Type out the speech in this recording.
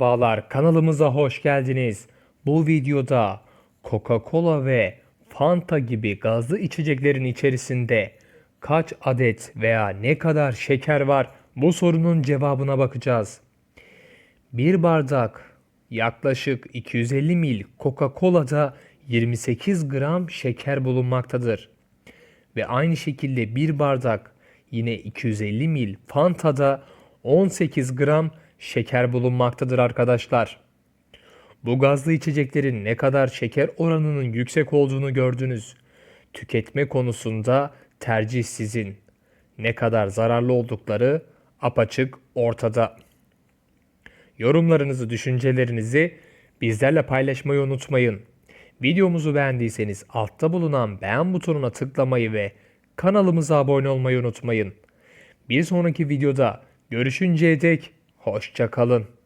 Merhabalar kanalımıza hoş geldiniz. Bu videoda Coca-Cola ve Fanta gibi gazlı içeceklerin içerisinde kaç adet veya ne kadar şeker var bu sorunun cevabına bakacağız. Bir bardak yaklaşık 250 ml Coca-Cola'da 28 gram şeker bulunmaktadır. Ve aynı şekilde bir bardak yine 250 ml Fanta'da 18 gram şeker bulunmaktadır arkadaşlar. Bu gazlı içeceklerin ne kadar şeker oranının yüksek olduğunu gördünüz. Tüketme konusunda tercih sizin. Ne kadar zararlı oldukları apaçık ortada. Yorumlarınızı, düşüncelerinizi bizlerle paylaşmayı unutmayın. Videomuzu beğendiyseniz altta bulunan beğen butonuna tıklamayı ve kanalımıza abone olmayı unutmayın. Bir sonraki videoda görüşünceye dek hoşça kalın.